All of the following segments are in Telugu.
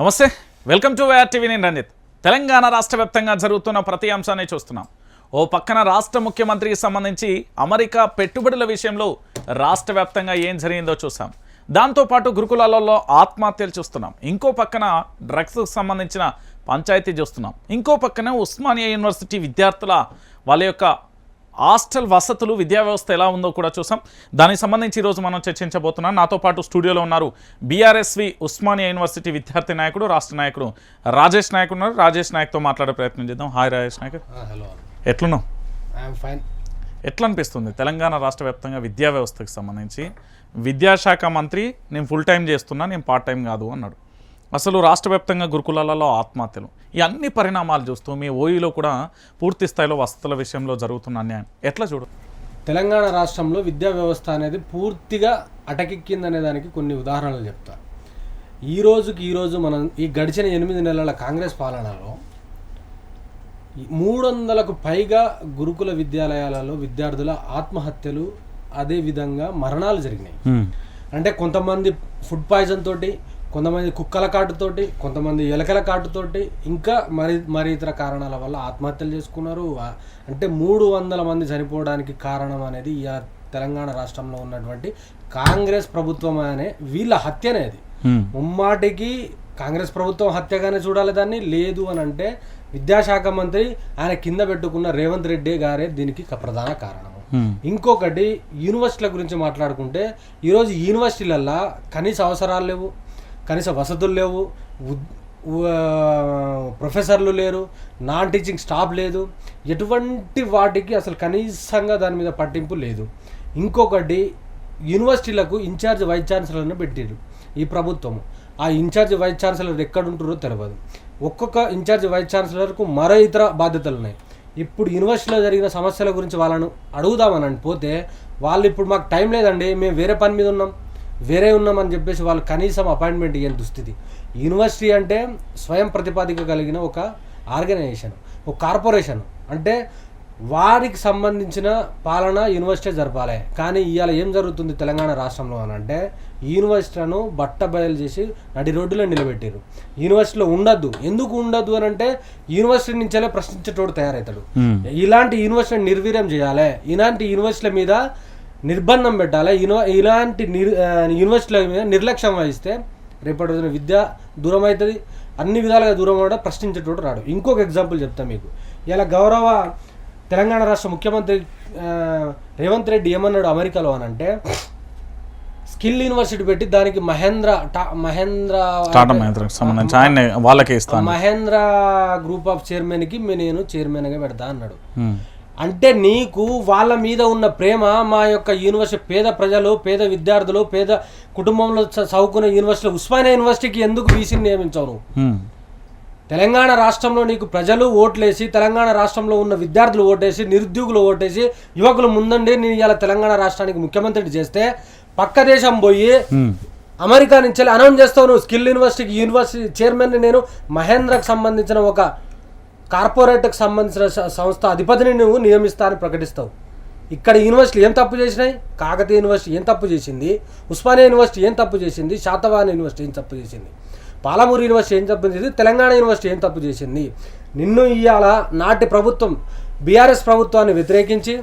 నమస్తే. వెల్కమ్ టు వైఆర్ టీవీ నేను రంజిత్. తెలంగాణ రాష్ట్ర వ్యాప్తంగా జరుగుతున్న ప్రతి అంశాన్ని చూస్తున్నాం. ఓ పక్కన రాష్ట్ర ముఖ్యమంత్రికి సంబంధించి అమెరికా పెట్టుబడుల విషయంలో రాష్ట్ర వ్యాప్తంగా ఏం జరిగిందో చూసాం దాంతోపాటు గురుకులాలలో ఆత్మహత్యలు చూస్తున్నాం. ఇంకో పక్కన డ్రగ్స్కు సంబంధించిన పంచాయతీ చూస్తున్నాం. ఇంకో పక్కన ఉస్మానియా యూనివర్సిటీ విద్యార్థుల వాళ్ళ యొక్క హాస్టల్ వసతులు విద్యా వ్యవస్థ ఎలా ఉందో కూడా చూసాం. దానికి సంబంధించి ఈరోజు మనం చర్చించబోతున్నాం. నాతో పాటు స్టూడియోలో ఉన్నారు బీఆర్ఎస్వి ఉస్మానియా యూనివర్సిటీ విద్యార్థి నాయకుడు రాష్ట్ర నాయకుడు రాజేష్ నాయక్ ఉన్నారు. రాజేష్ నాయక్తో మాట్లాడే ప్రయత్నం చేద్దాం. హాయ్ రాజేష్ నాయక్. హలో ఎట్లున్నావు? ఐఎమ్ ఫైన్ ఎట్లా అనిపిస్తుంది తెలంగాణ రాష్ట్ర వ్యాప్తంగా విద్యా వ్యవస్థకు సంబంధించి విద్యాశాఖ మంత్రి నేను ఫుల్ టైం చేస్తున్నా నేను పార్ట్ టైం కాదు అన్నాడు. అసలు రాష్ట్ర వ్యాప్తంగా గురుకులాలలో ఆత్మహత్యలు. ఈ అన్ని పరిణామాలు చూస్తూ మీ ఓయిలో కూడా పూర్తి స్థాయిలో వసతుల విషయంలో జరుగుతున్న అన్యాయం. ఎట్లా చూడు? తెలంగాణ రాష్ట్రంలో విద్యా వ్యవస్థ అనేది పూర్తిగా అటకెక్కిందనే దానికి కొన్ని ఉదాహరణలు చెప్తా. ఈ రోజుకి ఈ రోజు మనం ఈ గడిచిన ఎనిమిది నెలల కాంగ్రెస్ పాలనలో మూడు వందలకు పైగా గురుకుల విద్యాలయాలలో విద్యార్థుల ఆత్మహత్యలు అదే విధంగా మరణాలు జరిగినాయి. అంటే కొంతమంది ఫుడ్ పాయిజన్ తోటి కొంతమంది కుక్కల కాటుతోటి కొంతమంది ఎలకల కాటుతోటి ఇంకా మరి మరి ఇతర కారణాల వల్ల ఆత్మహత్యలు చేసుకున్నారు. అంటే మూడు వందల మంది చనిపోవడానికి కారణం అనేది ఈ తెలంగాణ రాష్ట్రంలో ఉన్నటువంటి కాంగ్రెస్ ప్రభుత్వం అనే వీళ్ళ హత్య అనేది ముమ్మాటికి కాంగ్రెస్ ప్రభుత్వం హత్యగానే చూడాలి దాన్ని. లేదు అని అంటే విద్యాశాఖ మంత్రి ఆయన కింద పెట్టుకున్న రేవంత్ రెడ్డి గారే దీనికి ప్రధాన కారణము ఇంకొకటి యూనివర్సిటీల గురించి మాట్లాడుకుంటే ఈరోజు యూనివర్సిటీలల్లో కనీస అవసరాలు లేవు. కనీస వసతులు లేవు ప్రొఫెసర్లు లేరు నాన్ టీచింగ్ స్టాఫ్ లేదు. ఎటువంటి వాటికి అసలు కనీసంగా దాని మీద పట్టింపు లేదు. ఇంకొకటి యూనివర్సిటీలకు ఇన్ఛార్జ్ వైస్ ఛాన్సలర్ను పెట్టారు ఈ ప్రభుత్వము. ఆ ఇన్ఛార్జ్ వైస్ ఛాన్సలర్ ఎక్కడ ఉంటుందో తెలియదు ఒక్కొక్క ఇన్ఛార్జ్ వైస్ ఛాన్సలర్కు మరో ఇతర బాధ్యతలు ఉన్నాయి ఇప్పుడు యూనివర్సిటీలో జరిగిన సమస్యల గురించి వాళ్ళను అడుగుదామని పోతే వాళ్ళు ఇప్పుడు మాకు టైం లేదండి మేము వేరే పని మీద ఉన్నాం. వేరే ఉన్నామని చెప్పేసి వాళ్ళు కనీసం అపాయింట్మెంట్ ఇయ్యని దుస్థితి. యూనివర్సిటీ అంటే స్వయం ప్రతిపాదిక కలిగిన ఒక ఆర్గనైజేషన్ ఒక కార్పొరేషన్. అంటే వారికి సంబంధించిన పాలన యూనివర్సిటీ జరపాలి. కానీ ఇవాళ ఏం జరుగుతుంది తెలంగాణ రాష్ట్రంలో అని అంటే యూనివర్సిటీలను బట్ట బయలు చేసి నడి రోడ్డులో నిలబెట్టారు యూనివర్సిటీలో ఉండద్దు. ఎందుకు ఉండద్దు అని అంటే యూనివర్సిటీ నుంచే ప్రశ్నించేటోడు తయారవుతాడు ఇలాంటి యూనివర్సిటీని నిర్వీర్యం చేయాలి. ఇలాంటి యూనివర్సిటీల మీద నిర్బంధం పెట్టాలి? యూనివ ఇలాంటి నిర్ యూనివర్సిటీల మీద నిర్లక్ష్యం వహిస్తే రేపటి రోజున విద్య దూరం అవుతుంది అన్ని విధాలుగా దూరం అవడం ప్రశ్నించేటోడు రాడు. ఇంకొక ఎగ్జాంపుల్ చెప్తా మీకు. ఇలా గౌరవ తెలంగాణ రాష్ట్ర ముఖ్యమంత్రి రేవంత్ రెడ్డి ఏమన్నాడు అమెరికాలో అని అంటే స్కిల్ యూనివర్సిటీ పెట్టి దానికి మహేంద్ర టా- మహేంద్ర మహేంద్ర గ్రూప్ ఆఫ్ చైర్మన్కి మీ నేను చైర్మన్గా పెడతా అన్నాడు. అంటే నీకు వాళ్ళ మీద ఉన్న ప్రేమ మా యొక్క యూనివర్సిటీ పేద ప్రజలు పేద విద్యార్థులు పేద కుటుంబంలో చ- చదువుకున్న యూనివర్సిటీ ఉస్మానియా యూనివర్సిటీకి ఎందుకు వీసీని నియమించావు తెలంగాణ రాష్ట్రంలో నీకు ప్రజలు ఓట్లేసి తెలంగాణ రాష్ట్రంలో ఉన్న విద్యార్థులు ఓటేసి నిరుద్యోగులు ఓటేసి యువకులు ముందండి నేను ఇలా తెలంగాణ రాష్ట్రానికి ముఖ్యమంత్రిని చేస్తే పక్క దేశం పోయి అమెరికా నుంచి అనౌన్స్ చేస్తావు నువ్వు. స్కిల్ యూనివర్సిటీకి యూనివర్సిటీ చైర్మన్ నేను మహేంద్రకు సంబంధించిన ఒక కార్పొరేట్కి సంబంధించిన సంస్థ అధిపతిని నువ్వు నియమిస్తా అని ప్రకటిస్తావు. ఇక్కడ యూనివర్సిటీ ఏం తప్పు చేసినాయి? కాకతీయ యూనివర్సిటీ ఏం తప్పు చేసింది? ఉస్మానియా యూనివర్సిటీ ఏం తప్పు చేసింది? శాతవాహన యూనివర్సిటీ ఏం తప్పు చేసింది? పాలమూరు యూనివర్సిటీ ఏం తప్పు చేసింది? తెలంగాణ యూనివర్సిటీ ఏం తప్పు చేసింది? నిన్ను ఇవాళ నాటి ప్రభుత్వం బీఆర్ఎస్ ప్రభుత్వాన్ని వ్యతిరేకించి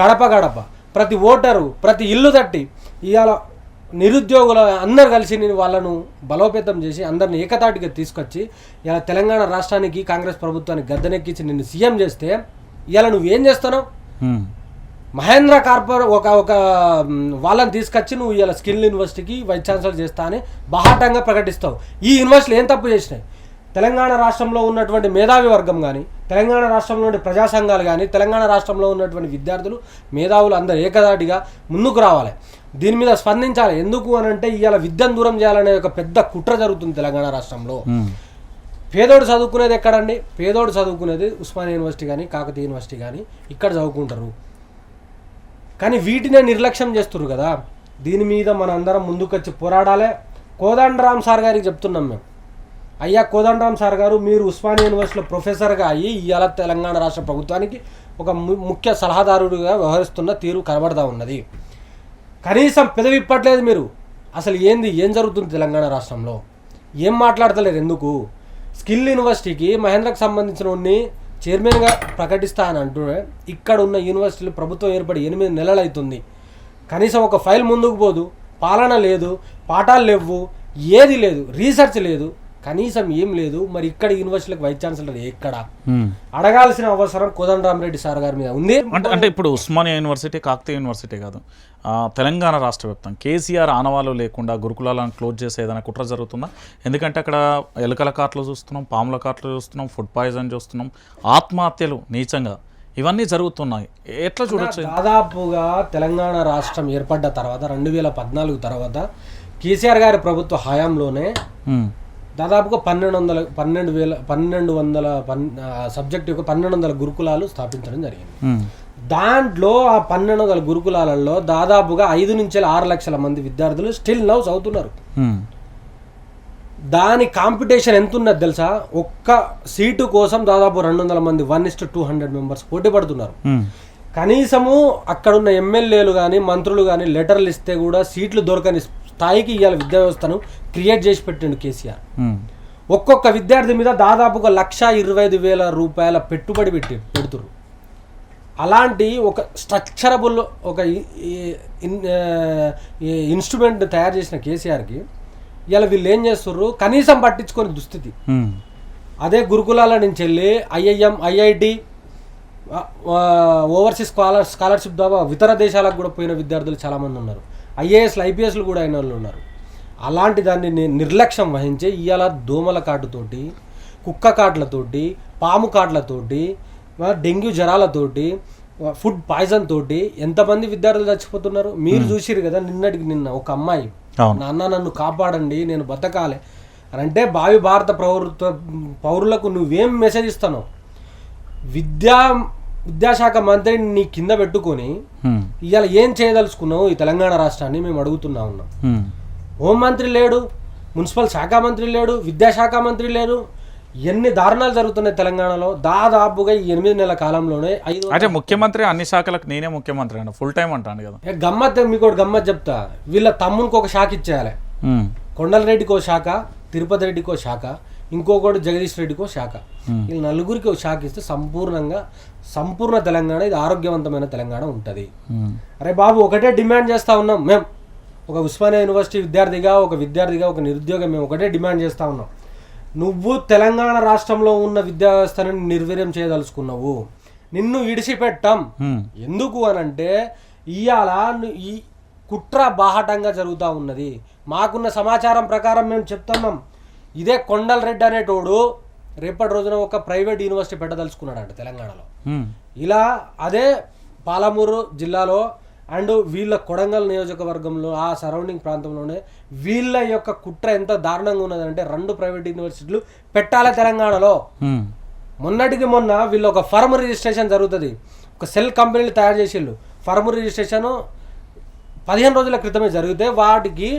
గడప గడప ప్రతి ఓటరు ప్రతి ఇల్లు తట్టి ఇవాళ నిరుద్యోగుల అందరు కలిసి నేను వాళ్ళను బలోపేతం చేసి అందరిని ఏకతాటిగా తీసుకొచ్చి ఇలా తెలంగాణ రాష్ట్రానికి కాంగ్రెస్ ప్రభుత్వానికి గద్దెనెక్కించి నిన్ను సీఎం చేస్తే ఇలా నువ్వేం చేస్తున్నావు? మహేంద్ర కార్పొరే ఒక ఒక వాళ్ళని తీసుకొచ్చి నువ్వు ఇలా స్కిల్ యూనివర్సిటీకి వైస్ ఛాన్సలర్ చేస్తా అని బాహాటంగా ప్రకటిస్తావు. ఈ యూనివర్సిటీలు ఏం తప్పు చేసినాయి? తెలంగాణ రాష్ట్రంలో ఉన్నటువంటి మేధావి వర్గం కానీ తెలంగాణ రాష్ట్రంలో ఉండే ప్రజా సంఘాలు కానీ తెలంగాణ రాష్ట్రంలో ఉన్నటువంటి విద్యార్థులు మేధావులు అందరూ ఏకదాటిగా ముందుకు రావాలి. దీని మీద స్పందించాలి. ఎందుకు అని అంటే ఇవాళ విద్యను దూరం చేయాలనే ఒక పెద్ద కుట్ర జరుగుతుంది తెలంగాణ రాష్ట్రంలో. పేదోడు చదువుకునేది ఎక్కడండి? పేదోడు చదువుకునేది ఉస్మానియా యూనివర్సిటీ కానీ కాకతీయ యూనివర్సిటీ కానీ ఇక్కడ చదువుకుంటారు. కానీ వీటినే నిర్లక్ష్యం చేస్తున్నారు కదా. దీని మీద మన అందరం ముందుకొచ్చి పోరాడాలి. కోదండరామ్ సార్ గారికి చెప్తున్నాం మేము. అయ్యా కోదండరామ్ సార్ గారు మీరు ఉస్మానియా యూనివర్సిటీలో ప్రొఫెసర్గా అయ్యి ఇవాళ తెలంగాణ రాష్ట్ర ప్రభుత్వానికి ఒక ముఖ్య సలహాదారుడిగా వ్యవహరిస్తున్న తీరు కనబడతా ఉన్నది. కనీసం పెదవిప్పట్లేదు మీరు. అసలు ఏంది ఏం జరుగుతుంది తెలంగాణ రాష్ట్రంలో? ఏం మాట్లాడతలేరు ఎందుకు? స్కిల్ యూనివర్సిటీకి మహేంద్రకు సంబంధించిన ఉన్ని చైర్మన్గా ప్రకటిస్తా అని అంటూనే ఇక్కడ ఉన్న యూనివర్సిటీలు ప్రభుత్వం ఏర్పడి ఎనిమిది నెలలు అవుతుంది. కనీసం ఒక ఫైల్ ముందుకు పోదు. పాలన లేదు పాఠాలు లేవు ఏది లేదు రీసెర్చ్ లేదు. కనీసం ఏం లేదు మరి ఇక్కడ యూనివర్సిటీలకు వైస్ ఛాన్సలర్ ఎక్కడ? అడగాల్సిన అవసరం కోదండరామరెడ్డి సార్ గారి మీద ఉంది. అంటే అంటే ఇప్పుడు ఉస్మానియా యూనివర్సిటీ కాకతీయ యూనివర్సిటీ కాదు. తెలంగాణ రాష్ట్ర వ్యాప్తం. కేసీఆర్ ఆనవాళ్ళు లేకుండా గురుకులాలను క్లోజ్ చేసే ఏదైనా కుట్ర జరుగుతుందా? ఎందుకంటే అక్కడ ఎలుకల కాట్లు చూస్తున్నాం పాముల కాట్లు చూస్తున్నాం ఫుడ్ పాయిజన్ చూస్తున్నాం ఆత్మహత్యలు నీచంగా ఇవన్నీ జరుగుతున్నాయి. ఎట్లా చూడొచ్చు? దాదాపుగా తెలంగాణ రాష్ట్రం ఏర్పడ్డ తర్వాత రెండు వేల పద్నాలుగు తర్వాత కేసీఆర్ గారి ప్రభుత్వ హయాంలోనే దాదాపుగా పన్నెండు వందల పన్నెండు వేల పన్నెండు వందల పన్ సబ్జెక్ట్ యొక్క పన్నెండు వందల గురుకులాలు స్థాపించడం జరిగింది. దాంట్లో ఆ పన్నెండు వందల గురుకులాలలో దాదాపుగా ఐదు నుంచి ఆరు లక్షల మంది విద్యార్థులు స్టిల్ నౌ చదువుతున్నారు. ఉమ్, దాని కాంపిటీషన్ ఎంత ఉన్నది తెలుసా? ఒక్క సీటు కోసం దాదాపు రెండు వందల మంది one is two hundred members పోటీ పడుతున్నారు. కనీసము అక్కడున్న ఎమ్మెల్యేలు కానీ మంత్రులు కానీ లెటర్లు ఇస్తే కూడా సీట్లు దొరకని స్థాయికి ఇవాళ విద్యా వ్యవస్థను క్రియేట్ చేసి పెట్టిండు కేసీఆర్. ఒక్కొక్క విద్యార్థి మీద దాదాపుగా లక్ష ఇరవై ఐదు వేల రూపాయల పెట్టుబడి పెట్టి పెడుతురు అలాంటి ఒక స్ట్రక్చరబుల్ ఒక ఇన్స్ట్రుమెంట్ తయారు చేసిన కేసీఆర్కి ఇలా వీళ్ళు ఏం చేస్తుర్రు? కనీసం పట్టించుకొని దుస్థితి. అదే గురుకులాల నుంచి వెళ్ళి IIM IIT overseas scholar scholarship ద్వారా ఇతర దేశాలకు కూడా పోయిన విద్యార్థులు చాలామంది ఉన్నారు. ఐఏఎస్లు ఐపీఎస్లు కూడా అయిన వాళ్ళు ఉన్నారు. అలాంటి దాన్ని నిర్లక్ష్యం వహించి ఇవాళ దోమల కాటుతోటి కుక్క కాట్లతోటి పాము కాట్లతోటి డెంగ్యూ జ్వరాలతోటి ఫుడ్ పాయిజన్ తోటి ఎంతమంది విద్యార్థులు చచ్చిపోతున్నారు? మీరు చూసిరు కదా నిన్నటికి నిన్న ఒక అమ్మాయి. నాన్న నన్ను కాపాడండి నేను బతకాలి. అని అంటే భావి భారత పౌరత్వ పౌరులకు నువ్వేం మెసేజ్ ఇస్తావు విద్యా విద్యాశాఖ మంత్రిని నీ కింద పెట్టుకొని ఇవాళ ఏం చేయదలుచుకున్నావు ఈ తెలంగాణ రాష్ట్రాన్ని మేము అడుగుతున్నా ఉన్నాం. హోంమంత్రి లేడు మున్సిపల్ శాఖ మంత్రి లేడు విద్యాశాఖ మంత్రి లేడు ఎన్ని దారుణాలు జరుగుతున్నాయి తెలంగాణలో? దాదాపుగా ఈ ఎనిమిది నెలల కాలంలోనే ఐదు అంటే ముఖ్యమంత్రి అన్ని శాఖలకు నేనే ముఖ్యమంత్రి అండి ఫుల్ టైం అంటాను కదా. గమ్మత్ మీకు ఒకటి గమ్మత్ చెప్తా. వీళ్ళ తమ్మునికి ఒక శాఖ ఇచ్చేయాలి. కొండలరెడ్డికో శాఖ తిరుపతి రెడ్డికో శాఖ ఇంకొకటి జగదీష్ రెడ్డికో శాఖ. వీళ్ళు నలుగురికి ఒక శాఖ ఇస్తే సంపూర్ణంగా సంపూర్ణ తెలంగాణ ఇది ఆరోగ్యవంతమైన తెలంగాణ ఉంటుంది. అరే బాబు ఒకటే డిమాండ్ చేస్తా ఉన్నాం. మేము ఒక ఉస్మానియా యూనివర్సిటీ విద్యార్థిగా ఒక విద్యార్థిగా ఒక నిరుద్యోగం మేము ఒకటే డిమాండ్ చేస్తా ఉన్నాం. నువ్వు తెలంగాణ రాష్ట్రంలో ఉన్న విద్యా వ్యవస్థను నిర్వీర్యం చేయదలుచుకున్నావు. నిన్ను ఇడిచిపెట్టాం ఎందుకు అనంటే ఇవాళ ను- ఈ కుట్ర బాహటంగా జరుగుతూ ఉన్నది. మాకున్న సమాచారం ప్రకారం మేము చెప్తున్నాం. ఇదే కొండల్ రెడ్డి అనేటోడు రేపటి రోజున ఒక ప్రైవేట్ యూనివర్సిటీ పెట్టదలుచుకున్నాడంట తెలంగాణలో. ఉమ్, ఇలా అదే పాలమూరు జిల్లాలో అండ్ వీళ్ళ కొడంగల్ నియోజకవర్గంలో ఆ సరౌండింగ్ ప్రాంతంలోనే వీళ్ళ యొక్క కుట్ర ఎంత దారుణంగా ఉన్నదంటే రెండు ప్రైవేట్ యూనివర్సిటీలు పెట్టాలి తెలంగాణలో. మొన్నటికి మొన్న వీళ్ళు ఒక ఫర్మ్ రిజిస్ట్రేషన్ జరుగుతుంది. ఒక సెల్ కంపెనీలు తయారు చేసిళ్ళు ఫర్మ్ రిజిస్ట్రేషన్ పదిహేను రోజుల క్రితమే జరిగితే వాటికి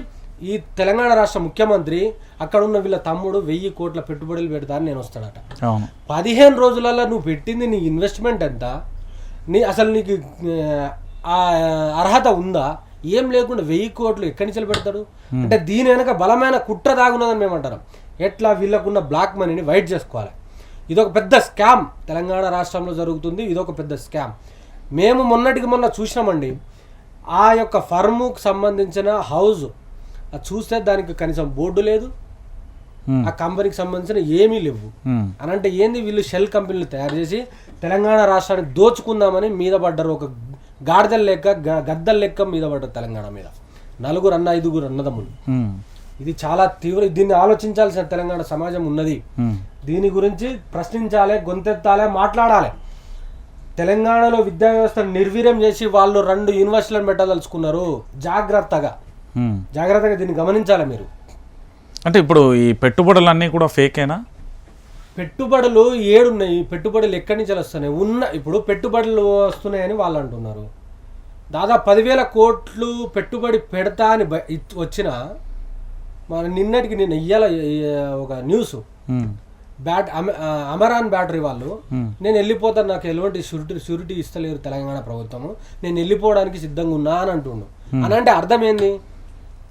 ఈ తెలంగాణ రాష్ట్ర ముఖ్యమంత్రి అక్కడ ఉన్న వీళ్ళ తమ్ముడు వెయ్యి కోట్ల పెట్టుబడులు పెడతారని నేను వస్తాడట. పదిహేను రోజులలో నువ్వు పెట్టింది నీ ఇన్వెస్ట్మెంట్ ఎంత? నీ అసలు నీకు ఆ, ఆ అర్హత ఉందా? ఏం లేకుండా వెయ్యి కోట్లు ఎక్కడి నుంచి పెడతాడు? అంటే దీని వెనక బలమైన కుట్ర దాగున్నదని మేము అంటారు. ఎట్లా వీళ్ళకున్న బ్లాక్ మనీని వైట్ చేసుకోవాలి. ఇదొక పెద్ద స్కామ్ తెలంగాణ రాష్ట్రంలో జరుగుతుంది. ఇదొక పెద్ద స్కామ్. మేము మొన్నటికి మొన్న చూసినామండి. ఆ యొక్క ఫర్ముకు సంబంధించిన హౌస్ అది చూస్తే దానికి కనీసం బోర్డు లేదు. ఆ కంపెనీకి సంబంధించిన ఏమీ లేవు. అని అంటే ఏంది వీళ్ళు షెల్ కంపెనీలు తయారు చేసి తెలంగాణ రాష్ట్రాన్ని దోచుకుందామని మీద పడ్డారు. ఒక గాడిదల లెక్క గద్దల లెక్క మీద పడ్డారు తెలంగాణ మీద. నలుగురు అన్న ఐదుగురు అన్నదమ్ములు. ఇది చాలా తీవ్ర దీన్ని ఆలోచించాల్సిన తెలంగాణ సమాజం ఉన్నది. దీని గురించి ప్రశ్నించాలి గొంతెత్తాలి మాట్లాడాలి. తెలంగాణలో విద్యా వ్యవస్థను నిర్వీర్యం చేసి వాళ్ళు రెండు యూనివర్సిటీలను పెట్టదలుచుకున్నారు. జాగ్రత్తగా. జాగ్రత్తగా దీన్ని గమనించాలి మీరు. అంటే ఇప్పుడు ఈ పెట్టుబడులన్నీ కూడా ఫేకేనా? పెట్టుబడులు ఏడున్నాయి. పెట్టుబడులు ఎక్కడి నుంచి వస్తున్నాయి? ఉన్న ఇప్పుడు పెట్టుబడులు వస్తున్నాయని వాళ్ళు అంటున్నారు. దాదాపు పదివేల కోట్లు పెట్టుబడి పెడతా అని వచ్చిన మన నిన్నటికి నిన్న ఇయ్యాల ఒక న్యూస్. బ్యాట్ అమరాన్ బ్యాటరీ వాళ్ళు నేను వెళ్ళిపోతాను నాకు ఎలాంటి షూరిటీ షూరిటీ ఇస్తలేరు తెలంగాణ ప్రభుత్వము. నేను వెళ్ళిపోవడానికి సిద్ధంగా ఉన్నా అని అంటుండు. అని అంటే అర్థం ఏంది?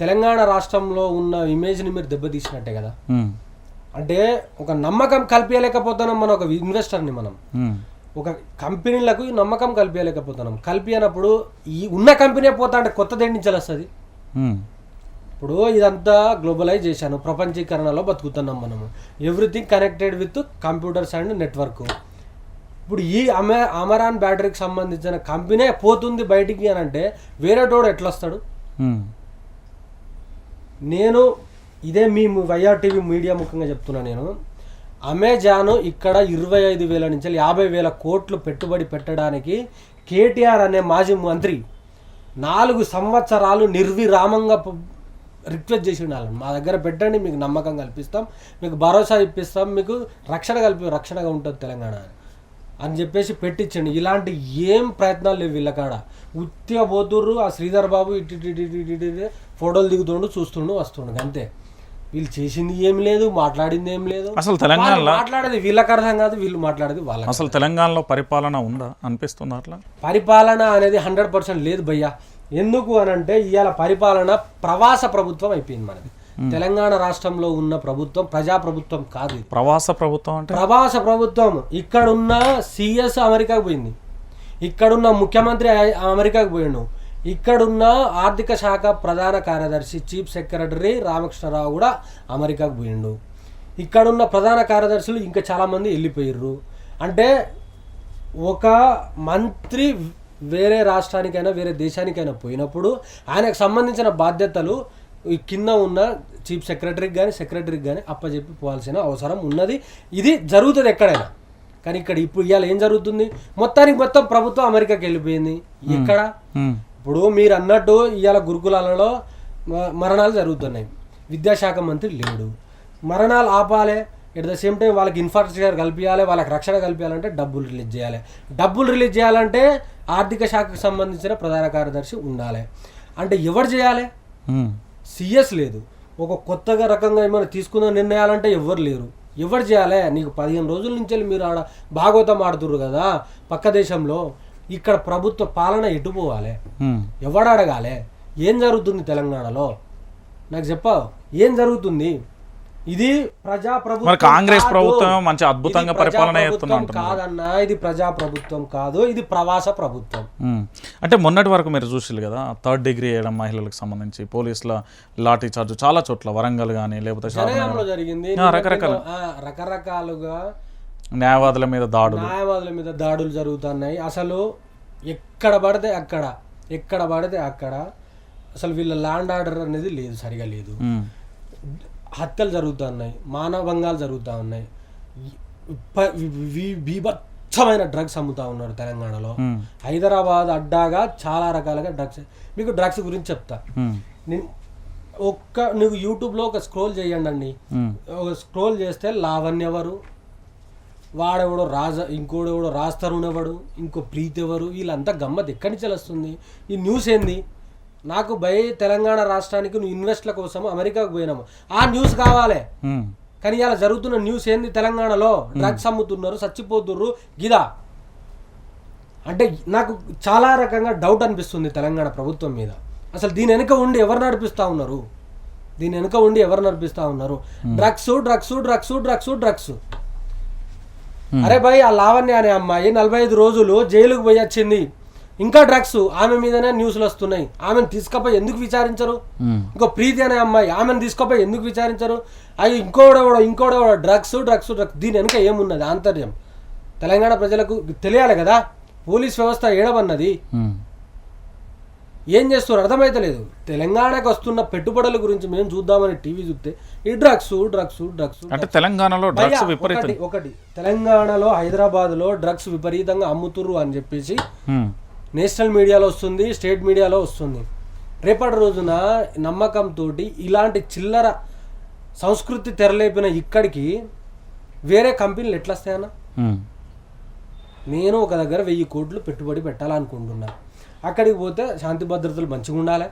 తెలంగాణ రాష్ట్రంలో ఉన్న ఇమేజ్ని మీరు దెబ్బతీసినట్టే కదా. అంటే ఒక నమ్మకం కల్పించలేకపోతున్నాం మన ఒక ఇన్వెస్టర్ని మనం. ఒక కంపెనీలకు నమ్మకం కల్పించలేకపోతున్నాం కల్పించినప్పుడు ఈ ఉన్న కంపెనీ పోతా అంటే కొత్త నుంచి వస్తుంది ఇప్పుడు ఇదంతా గ్లోబలైజేషన్ ప్రపంచీకరణలో బతుకుతున్నాం మనము. Everything connected with computers and network. ఇప్పుడు ఈ అమె అమరాన్ బ్యాటరీకి సంబంధించిన కంపెనీ పోతుంది బయటికి అని అంటే వేరేటోడు ఎట్లా వస్తాడు నేను ఇదే మీ వైఆర్ టీవీ మీడియా ముఖ్యంగా చెప్తున్నా నేను. అమెజాన్ ఇక్కడ ఇరవై ఐదు వేల నుంచి యాభై వేల కోట్లు పెట్టుబడి పెట్టడానికి కేటీఆర్ అనే మాజీ మంత్రి నాలుగు సంవత్సరాలు నిర్విరామంగా రిక్వెస్ట్ చేసి ఉండాలి మా దగ్గర పెట్టండి మీకు నమ్మకం కల్పిస్తాం మీకు భరోసా ఇప్పిస్తాం మీకు రక్షణ కల్పి రక్షణగా ఉంటుంది తెలంగాణ. అని చెప్పేసి పెట్టించండి. ఇలాంటి ఏం ప్రయత్నాలు లేవు వీళ్ళకాడ. ఉత్తిగా పోతుర్రు ఆ శ్రీధర్ బాబు ఇటు ఫోటోలు దిగుతుండు చూస్తుండు వస్తుండు అంతే. వీళ్ళు చేసింది ఏం లేదు మాట్లాడింది ఏం లేదు. అసలు తెలంగాణలో వాళ్ళు మాట్లాడేది వీళ్ళకి అర్థం కాదు వీళ్ళు మాట్లాడేది వాళ్ళకి అసలు తెలంగాణలో పరిపాలన ఉందా? అనిపిస్తుంది అట్లా? పరిపాలన అనేది హండ్రెడ్ పర్సెంట్ లేదు భయ్యా. ఎందుకు అని అంటే ఇవాళ పరిపాలన ప్రవాస ప్రభుత్వం అయిపోయింది మనది. తెలంగాణ రాష్ట్రంలో ఉన్న ప్రభుత్వం ప్రజా ప్రభుత్వం కాదు ప్రవాస ప్రభుత్వం అంటే? ప్రవాస ప్రభుత్వం. ఇక్కడున్న సిఎస్ అమెరికాకు పోయింది. ఇక్కడున్న ముఖ్యమంత్రి అమెరికాకు పోయిండు. ఇక్కడున్న ఆర్థిక శాఖ ప్రధాన కార్యదర్శి చీఫ్ సెక్రటరీ రామకృష్ణరావు కూడా అమెరికాకు పోయిండు. ఇక్కడున్న ప్రధాన కార్యదర్శులు ఇంకా చాలామంది వెళ్ళిపోయిర్రు. అంటే ఒక మంత్రి వేరే రాష్ట్రానికైనా వేరే దేశానికైనా పోయినప్పుడు ఆయనకు సంబంధించిన బాధ్యతలు ఈ కింద ఉన్న చీఫ్ సెక్రటరీకి కానీ సెక్రటరీకి కానీ అప్పచెప్పి పోవాల్సిన అవసరం ఉన్నది. ఇది జరుగుతుంది ఎక్కడైనా. కానీ ఇక్కడ ఇప్పుడు ఇవాళ ఏం జరుగుతుంది? మొత్తానికి మొత్తం ప్రభుత్వం అమెరికాకి వెళ్ళిపోయింది. ఎక్కడ? ఇప్పుడు మీరు అన్నట్టు ఇవాళ గురుకులాలలో మరణాలు జరుగుతున్నాయి. విద్యాశాఖ మంత్రి లేడు. మరణాలు ఆపాలి. ఎట్ ద సేమ్ టైం వాళ్ళకి ఇన్ఫ్రాస్ట్రక్చర్ కల్పించాలి వాళ్ళకి రక్షణ కల్పించాలంటే డబ్బులు రిలీజ్ చేయాలి. డబ్బులు రిలీజ్ చేయాలంటే ఆర్థిక శాఖకు సంబంధించిన ప్రధాన కార్యదర్శి ఉండాలి. అంటే ఎవరు చేయాలి? సిఎస్ లేదు. ఒక కొత్తగా రకంగా ఏమైనా తీసుకున్న నిర్ణయాలంటే ఎవరు లేరు. ఎవరు చేయాలి? నీకు పదిహేను రోజుల నుంచి మీరు ఆడ భాగవతం ఆడుతుర్రు కదా పక్క దేశంలో. ఇక్కడ ప్రభుత్వ పాలన ఎటు పోవాలి? ఉమ్. ఎవడు అడగాలి? ఏం జరుగుతుంది తెలంగాణలో? నాకు చెప్పావు. ఏం జరుగుతుంది? ఇది ప్రజా ప్రభుత్వం మరి కాంగ్రెస్. ప్రభుత్వం మంచి అద్భుతంగా పరిపాలన కాదన్నా ఇది ప్రజా ప్రభుత్వం కాదు ఇది ప్రవాస ప్రభుత్వం. అంటే మొన్నటి వరకు మీరు చూసిరు కదా థర్డ్ డిగ్రీ వేయడం మహిళలకు సంబంధించి పోలీసుల లాఠీ చార్జ్ చాలా చోట్ల వరంగల్ కానీ లేకపోతే జరిగింది. రకరకాల. రకరకాలుగా న్యాయవాదుల మీద దాడులు. న్యాయవాదుల మీద దాడులు జరుగుతున్నాయి. అసలు ఎక్కడ పడితే అక్కడ ఎక్కడ పడితే అక్కడ అసలు వీళ్ళ ల్యాండ్ ఆర్డర్ అనేది లేదు సరిగా లేదు. హత్యలు జరుగుతూ ఉన్నాయి ప- వి- బీభత్సమైన డ్రగ్స్ అమ్ముతా ఉన్నారు తెలంగాణలో. హైదరాబాద్ అడ్డాగా చాలా రకాలుగా డ్రగ్స్ మీకు డ్రగ్స్ గురించి చెప్తా. నేను ఒక్క నువ్వు యూట్యూబ్లో ఒక స్క్రోల్ చేయండి అండి. ఒక స్క్రోల్ చేస్తే లావణ్య ఎవరు? వాడెవడో రాజ ఇంకోడెవడో రాజ్ తరుణ్ ఎవడు? ఇంకో ప్రీతి ఎవరు? వీళ్ళంతా గమ్మత్ ఎక్కడి నుంచి వస్తుంది ఈ న్యూస్ ఏంది? నాకు బై తెలంగాణ రాష్ట్రానికి నువ్వు ఇన్వెస్ట్ల కోసం అమెరికాకు పోయినాము. ఆ న్యూస్ కావాలి. కానీ ఇలా జరుగుతున్న న్యూస్ ఏంది తెలంగాణలో? డ్రగ్స్ అమ్ముతున్నారు చచ్చిపోతుర్రు. గిదా. అంటే నాకు చాలా రకంగా డౌట్ అనిపిస్తుంది తెలంగాణ ప్రభుత్వం మీద. అసలు దీని వెనుక ఉండి ఎవరు నడిపిస్తా ఉన్నారు? దీని వెనుక ఉండి ఎవరు నడిపిస్తా ఉన్నారు? Drugs drugs drugs drugs drugs. అరే భయ్ ఆ లావణ్య అనే అమ్మాయి నలభై ఐదు రోజులు జైలుకు పోయి వచ్చింది. ఇంకా డ్రగ్స్ ఆమె మీదనే న్యూస్లు వస్తున్నాయి. ఆమెను తీసుకపోయి ఎందుకు విచారించరు? ఇంకో ప్రీతి అనే అమ్మాయి ఆమెను తీసుకుపోయి ఎందుకు విచారించరు? అవి ఇంకోడెవడో ఇంకోడెవడో డ్రగ్స్ డ్రగ్స్ డ్రగ్స్ దీని వెనుక ఏమున్నది? ఆంతర్యం. తెలంగాణ ప్రజలకు తెలియాలి కదా? పోలీస్ వ్యవస్థ ఏడవన్నది. ఏం చేస్తారు అర్థమైతలేదు. తెలంగాణకు వస్తున్న పెట్టుబడుల గురించి మేము చూద్దామని టీవీ చూస్తే ఈ డ్రగ్స్ డ్రగ్స్ డ్రగ్స్ అంటే తెలంగాణలో డ్రగ్స్ విపరీతం. ఒకటి తెలంగాణలో హైదరాబాద్లో డ్రగ్స్ విపరీతంగా అమ్ముతుర్రు అని చెప్పేసి నేషనల్ మీడియాలో వస్తుంది స్టేట్ మీడియాలో వస్తుంది. రేపటి రోజున నమ్మకంతో ఇలాంటి చిల్లర సంస్కృతి తెరలేపిన ఇక్కడికి వేరే కంపెనీలు ఎట్లా వస్తాయన్న నేను ఒక దగ్గర వెయ్యి కోట్లు పెట్టుబడి పెట్టాలనుకుంటున్నా. అక్కడికి పోతే శాంతి భద్రతలు మంచిగా ఉండాలి.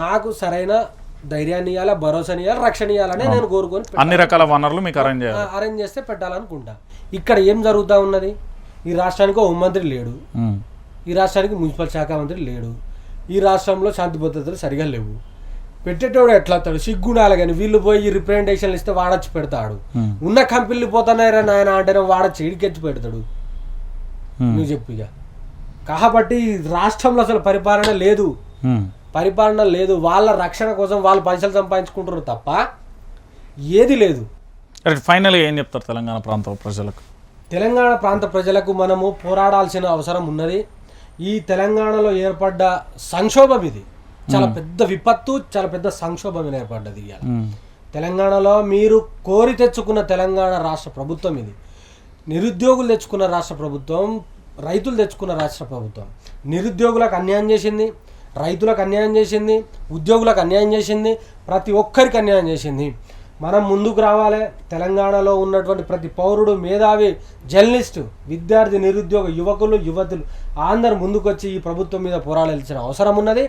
నాకు సరైన ధైర్యాన్ని ఇవ్వాలి భరోసాని ఇవ్వాలి రక్షణ ఇవ్వాలని నేను కోరుకొని అన్ని రకాల వనరులు మీకు అరేంజ్ అరేంజ్ చేస్తే పెట్టాలనుకుంటా. ఇక్కడ ఏం జరుగుతూ ఉన్నది? ఈ రాష్ట్రానికి హోంమంత్రి లేడు. ఈ రాష్ట్రానికి మున్సిపల్ శాఖ మంత్రి లేడు. ఈ రాష్ట్రంలో శాంతి భద్రతలు సరిగా లేవు. పెట్టేటోడు ఎట్లా వస్తాడు? సిగ్గుండాలి కానీ వీళ్ళు పోయి రిప్రజెంటేషన్లు ఇస్తే వాడొచ్చి పెడతాడు. ఉన్న కంపెనీలు పోతున్నాయి నాయన అంటేనే వాడొచ్చి ఇడికెచ్చి పెడతాడు. నువ్వు చెప్పు ఇక. కాబట్టి ఈ రాష్ట్రంలో అసలు పరిపాలన లేదు. పరిపాలన లేదు. వాళ్ళ రక్షణ కోసం వాళ్ళు పైసలు సంపాదించుకుంటారు తప్ప ఏది లేదు. ఫైనల్గా ఏం చెప్తారు తెలంగాణ ప్రాంత ప్రజలకు? తెలంగాణ ప్రాంత ప్రజలకు మనము పోరాడాల్సిన అవసరం ఉన్నది. ఈ తెలంగాణలో ఏర్పడ్డ సంక్షోభం ఇది. చాలా పెద్ద విపత్తు చాలా పెద్ద సంక్షోభం ఏర్పడ్డది ఇవాళ. తెలంగాణలో మీరు కోరి తెచ్చుకున్న తెలంగాణ రాష్ట్ర ప్రభుత్వం ఇది. నిరుద్యోగులు తెచ్చుకున్న రాష్ట్ర ప్రభుత్వం రైతులు తెచ్చుకున్న రాష్ట్ర ప్రభుత్వం. నిరుద్యోగులకు అన్యాయం చేసింది రైతులకు అన్యాయం చేసింది ఉద్యోగులకు అన్యాయం చేసింది ప్రతి ఒక్కరికి అన్యాయం చేసింది. మనం ముందుకు రావాలి. తెలంగాణలో ఉన్నటువంటి ప్రతి పౌరుడు మేధావి జర్నలిస్ట్ విద్యార్థి నిరుద్యోగ యువకులు యువతులు అందరు ముందుకొచ్చి ఈ ప్రభుత్వం మీద పోరాడాల్సిన అవసరం ఉన్నది.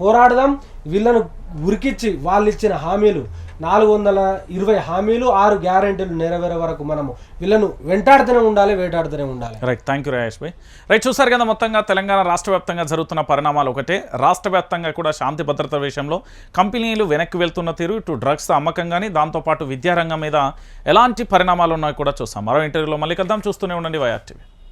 పోరాడదాం. వీళ్ళను ఉరికిచ్చి వాళ్ళు ఇచ్చిన హామీలు నాలుగు వందల ఇరవై హామీలు ఆరు గ్యారెంటీలు నెరవేరే వరకు మనము వీళ్ళను వెంటాడుతూనే ఉండాలి వేటాడుతూనే ఉండాలి. Right thank you Rajesh bhai. Right చూసారు కదా మొత్తంగా తెలంగాణ రాష్ట్ర వ్యాప్తంగా జరుగుతున్న పరిణామాలు ఒకటే. రాష్ట్ర వ్యాప్తంగా కూడా శాంతి భద్రత విషయంలో కంపెనీలు వెనక్కి వెళ్తున్న తీరు ఇటు డ్రగ్స్ అమ్మకం కానీ దాంతోపాటు విద్యారంగం మీద ఎలాంటి పరిణామాలు ఉన్నాయో కూడా చూస్తాం. మరో ఇంటర్వ్యూలో మళ్ళీ కలుద్దాం. చూస్తూనే ఉండండి వైఆర్టీవీ